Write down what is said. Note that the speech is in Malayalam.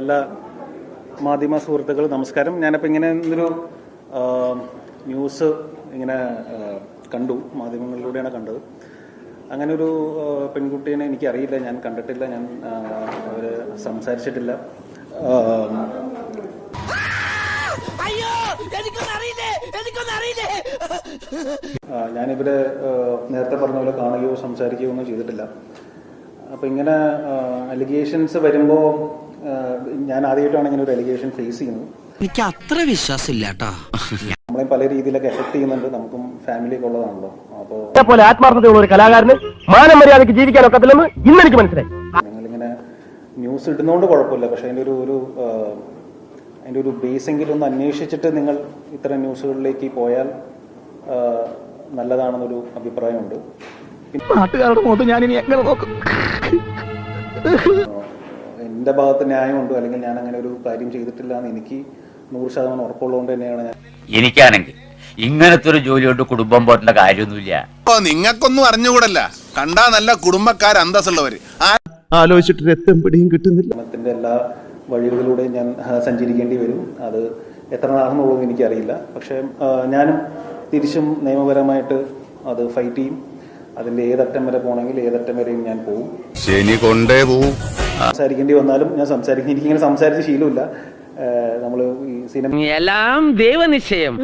എല്ലാ മാധ്യമ സുഹൃത്തുക്കൾ നമസ്കാരം. ഞാനപ്പോൾ ഇങ്ങനെ ആ, ന്യൂസ് ഇങ്ങനെ കണ്ടു. മാധ്യമങ്ങളിലൂടെയാണ് കണ്ടത്. അങ്ങനെ ഒരു പെൺകുട്ടീനെ എനിക്കറിയില്ല. ഞാൻ കണ്ടിട്ടില്ല. ഞാൻ അവർ സംസാരിച്ചിട്ടില്ല. ഞാനിവരെ നേരത്തെ പറഞ്ഞ പോലെ കാണുകയോ സംസാരിക്കുകയോ ഒന്നും ചെയ്തിട്ടില്ല. അപ്പം ഇങ്ങനെ അലിഗേഷൻസ് വരുമ്പോൾ ഞാൻ ആദ്യമായിട്ടാണ് ഇങ്ങനെ ഒരു എലിഗേഷൻ ഫേസ് ചെയ്യുന്നത്. എനിക്ക് അത്ര വിശ്വാസമില്ല കേട്ടോ. നമ്മളെ പല രീതിയിലൊക്കെ എഫക്ട് ചെയ്യുന്നുണ്ട്. നമുക്കും ഫാമിലിയൊക്കെ ഉള്ളതാണല്ലോ. അപ്പോൾ പോലെ ആത്മാർത്ഥതയുള്ള ഒരു കലാകാരന് മാനം മര്യാദയ്ക്ക് ജീവിക്കാൻ ഒക്കത്തില്ലെന്ന് ഇന്ന് എനിക്ക് മനസ്സിലായി. നിങ്ങളിങ്ങനെ ന്യൂസ് ഇടുന്നതുകൊണ്ട് കുഴപ്പമില്ല. പക്ഷെ അതിന്റെ ഒരു ഒരു അതിന്റെ അതിന്റെ ഒരു ബേസെങ്കിലും ഒന്ന് അന്വേഷിച്ചിട്ട് നിങ്ങൾ ഇത്തരം ന്യൂസുകളിലേക്ക് പോയാൽ നല്ലതാണെന്നൊരു അഭിപ്രായമുണ്ട്. നാട്ടുകാരുടെ മുഖത്ത് ഞാനിനി എങ്ങനെ നോക്കും? എന്റെ ഭാഗത്ത് ന്യായമുണ്ടോ അല്ലെങ്കിൽ ഞാൻ അങ്ങനെ ഒരു കാര്യം ചെയ്തിട്ടില്ല എന്ന് എനിക്ക് നൂറ് ശതമാനം ഉറപ്പുള്ളതുകൊണ്ട് തന്നെയാണ് ഞാൻ എനിക്കാണെങ്കിൽ ഇങ്ങനത്തെ ഒരു ജോലി കൊണ്ട് കുടുംബം പോരേണ്ട കാര്യമൊന്നുമില്ല. നിങ്ങൾക്കൊന്നും അറിഞ്ഞുകൂടല്ല. കണ്ടാ നല്ല കുടുംബക്കാർ അന്തസ്സുള്ളവര്. ആലോചിച്ചിട്ട് രക്തം പിടിയും കിട്ടുന്നില്ല. എല്ലാ വഴികളിലൂടെ ഞാൻ സഞ്ചരിക്കേണ്ടി വരും. അത് എത്ര നാളെന്നുള്ളത് എനിക്കറിയില്ല. പക്ഷേ ആ, ഞാനും തിരിച്ചും നിയമപരമായിട്ട് അത് ഫൈറ്റ് ചെയ്യും. അതിന്റെ ഏതറ്റം വരെ പോകണമെങ്കിൽ ഏതറ്റം വരെയും ഞാൻ പോകും ശനി കൊണ്ടേ പോവും. സംസാരിക്കേണ്ടി വന്നാലും ഞാൻ സംസാരിക്കും. എനിക്കിങ്ങനെ സംസാരിച്ച ശീലമില്ല. നമ്മൾ ഈ സിനിമ എല്ലാം ദൈവനിശ്ചയം.